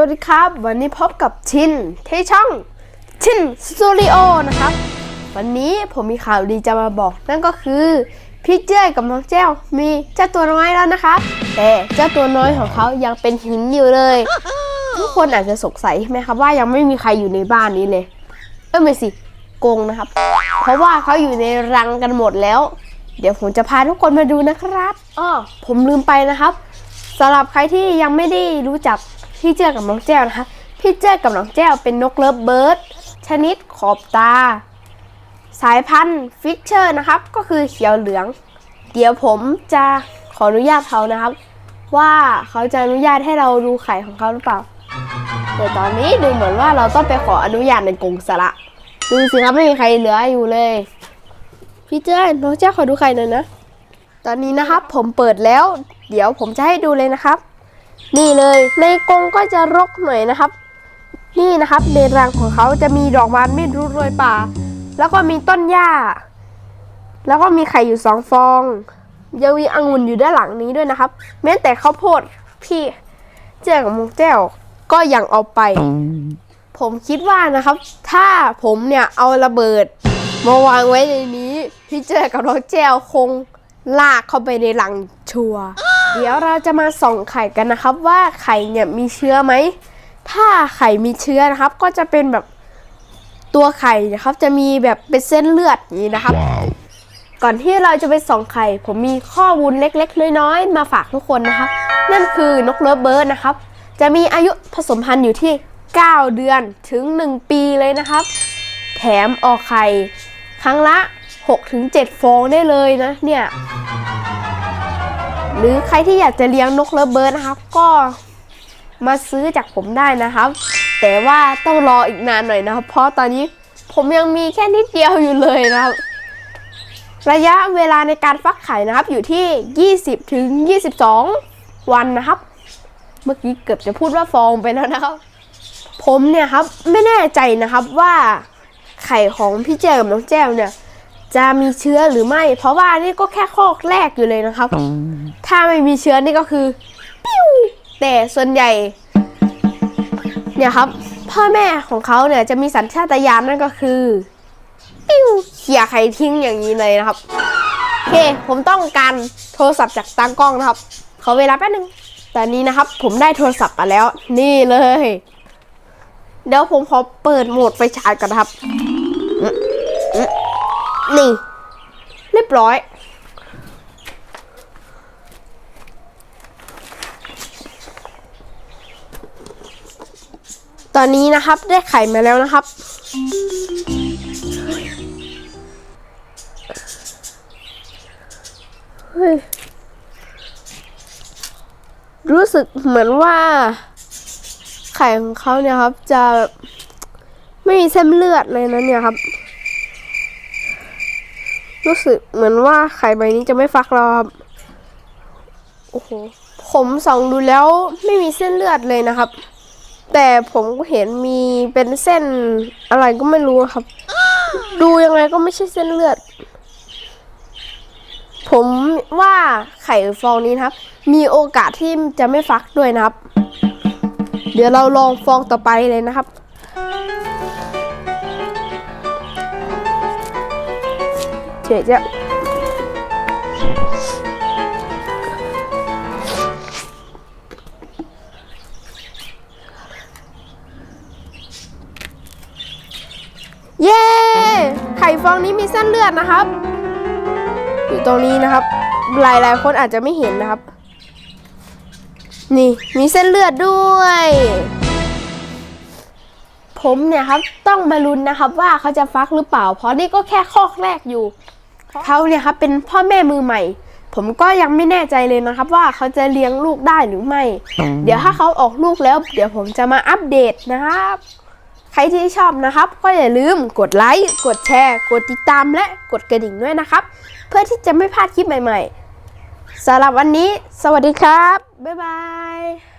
สวัสดีครับ วันนี้พบกับชินที่ช่องชินสตูดิโอนะครับ วันนี้ผมมีข่าวดีจะมาบอก นั่นก็คือ พี่เจ้ยกับน้องแจ้วมีเจ้าตัวน้อยแล้วนะคะแต่เจ้าตัวน้อยของเขายังเป็นหินอยู่เลย ทุกคนอาจจะสงสัยใช่ไหมครับว่ายังไม่มีใครอยู่ในบ้านนี้เลยเออไม่สิโกงนะครับ เพราะว่าเขาอยู่ในรังกันหมดแล้ว เดี๋ยวผมจะพาทุกคนมาดูนะครับอ้อผมลืมไปนะครับสำหรับใครที่ยังไม่ได้รู้จัก พี่เจ้ากับน้องแจ้วนะคะ พี่เจ้ากับน้องแจ้วเป็นนกเลิฟเบิร์ดชนิดขอบตา สายพันธุ์ฟิกเชอร์นะครับ ก็คือเขียวเหลือง เดี๋ยวผมจะขออนุญาตเขานะครับ ว่าเขาจะอนุญาตให้เราดูไข่ของเขาหรือเปล่าแต่ตอนนี้ดูเหมือนว่าเราต้องไปขออนุญาตในกรงสละดูสิครับไม่มีใครเหลืออยู่เลย พี่เจ้ยน้องเจ้าขอดูไข่หน่อยนะ ตอนนี้นะครับผมเปิดแล้ว เดี๋ยวผมจะให้ดูเลยนะครับ นี่เลยในกรงก็จะรกหน่อยนะครับ นี่นะครับในรังของเขาจะมีดอกไม้ไม่รู้โรยป่า แล้วก็มีต้นหญ้า แล้วก็มีไข่อยู่สองฟอง ยังมีองุ่นอยู่ด้านหลังนี้ด้วยนะครับ แม้แต่ข้าวโพดพี่เจ้ากับมงแจ้วก็ยังเอาไป ผมคิดว่านะครับ ถ้าผมเนี่ยเอาระเบิดมาวางไว้ในนี้ พี่เจ้ากับน้องแจ้วคงลากเข้าไปในรังชัวร์ เดี๋ยวเราจะมาส่องไข่กันนะครับ ว่าไข่เนี่ยมีเชื้อไหม ถ้าไข่มีเชื้อนะครับ ก็จะเป็นแบบตัวไข่นะครับ จะมีแบบเป็นเส้นเลือดอย่างนี้นะครับก่อนที่เราจะไปส่องไข่ ผมมีข้อมูลเล็กๆ น้อยๆ มาฝากทุกคนนะคะ นั่นคือนกเลิฟเบิร์ดนะครับ จะมีอายุผสมพันธุ์อยู่ที่ 9 เดือนถึง 1 ปีเลยนะครับ แถมออกไข่ ครั้งละ 6-7 ฟองได้เลยนะเนี่ย หรือใครที่อยากจะเลี้ยงนกเลิฟเบิร์ดนะครับ ก็มาซื้อจากผมได้นะครับ แต่ว่าต้องรออีกนานหน่อยนะครับ เพราะตอนนี้ผมยังมีแค่นิดเดียวอยู่เลยนะครับ ระยะเวลาในการฟักไข่นะครับ อยู่ที่ 20ถึง22 วันนะครับ เมื่อกี้เกือบจะพูดว่าฟองไปแล้วนะครับ ผมเนี่ยครับไม่แน่ใจนะครับว่าไข่ของพี่แจ้วกับน้องแจ้วเนี่ย จะมีเชื้อหรือไม่ เพราะว่านี่ก็แค่ข้อแรกอยู่เลยนะครับ ถ้าไม่มีเชื้อนี่ก็คือปิ้วแต่ส่วนใหญ่ เนี่ยครับ พ่อแม่ของเขาเนี่ยจะมีสัญชาตญาณนั่นก็คือ ปิ้วเขี่ยไข่ทิ้งอย่างนี้เลยนะครับโอเค ผมต้องการโทรศัพท์จากตากล้องนะครับ ขอเวลาแป๊บนึงตอนนี้นะครับ ผมได้โทรศัพท์มาแล้ว นี่เลย เดี๋ยวผมขอเปิดโหมดไฟฉายก่อนนะครับอืมอืม นี่ เรียบร้อย ตอนนี้นะครับได้ไข่มาแล้วนะครับ รู้สึกเหมือนว่า ไข่ของเขาเนี่ยครับจะไม่มีเส้นเลือดเลยนะเนี่ยครับ รู้สึกเหมือนว่าไข่ใบนี้จะไม่ฟักรับโอ้โหผมส่องดูแล้วไม่มีเส้นเลือดเลยนะครับ แต่ผมเห็นมีเป็นเส้นอะไรก็ไม่รู้ครับ ดูยังไงก็ไม่ใช่เส้นเลือด ผมว่าไข่ฟองนี้นะครับ มีโอกาสที่จะไม่ฟักด้วยนะครับ เดี๋ยวเราลองฟองต่อไปเลยนะครับ เจ๊จะเย้ ไข่ฟองนี้มีเส้นเลือดนะครับ อยู่ตรงนี้นะครับ หลายๆคนอาจจะไม่เห็นนะครับ นี่มีเส้นเลือดด้วย ผมเนี่ยครับต้องมาลุ้นนะครับว่าเขาจะฟักหรือเปล่า เพราะนี่ก็แค่ข้อแรกอยู่ เขาเนี่ยครับเป็นพ่อแม่มือใหม่ ผมก็ยังไม่แน่ใจเลยนะครับ ว่าเขาจะเลี้ยงลูกได้หรือไม่ เดี๋ยวถ้าเขาออกลูกแล้ว เดี๋ยวผมจะมาอัปเดตนะครับ ใครที่ชอบนะครับ ก็อย่าลืมกดไลค์กดแชร์ กดติดตามและกดกระดิ่งด้วยนะครับ เพื่อที่จะไม่พลาดคลิปใหม่ ๆสำหรับวันนี้ สวัสดีครับ บ๊ายบาย